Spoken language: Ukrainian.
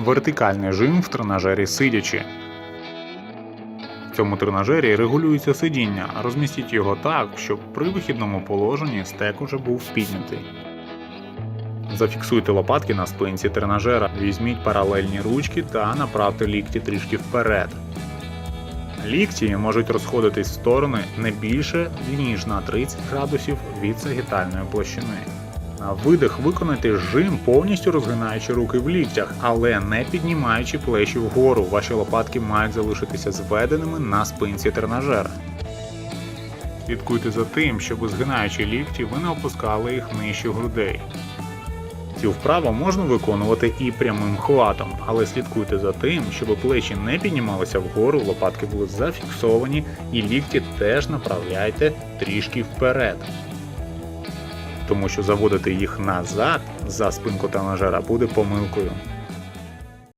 Вертикальний жим в тренажері сидячи. В цьому тренажері регулюється сидіння. Розмістіть його так, щоб при вихідному положенні стек уже був піднятий. Зафіксуйте лопатки на спинці тренажера, візьміть паралельні ручки та направте лікті трішки вперед. Лікті можуть розходитись в сторони не більше ніж на 30 градусів від сагітальної площини. Видих виконайте жим, повністю розгинаючи руки в ліктях, але не піднімаючи плечі вгору. Ваші лопатки мають залишитися зведеними на спинці тренажера. Слідкуйте за тим, щоб згинаючи лікті, ви не опускали їх нижче грудей. Цю вправу можна виконувати і прямим хватом, але слідкуйте за тим, щоб плечі не піднімалися вгору, лопатки були зафіксовані і лікті теж направляйте трішки вперед. Тому що заводити їх назад за спинку тренажера буде помилкою.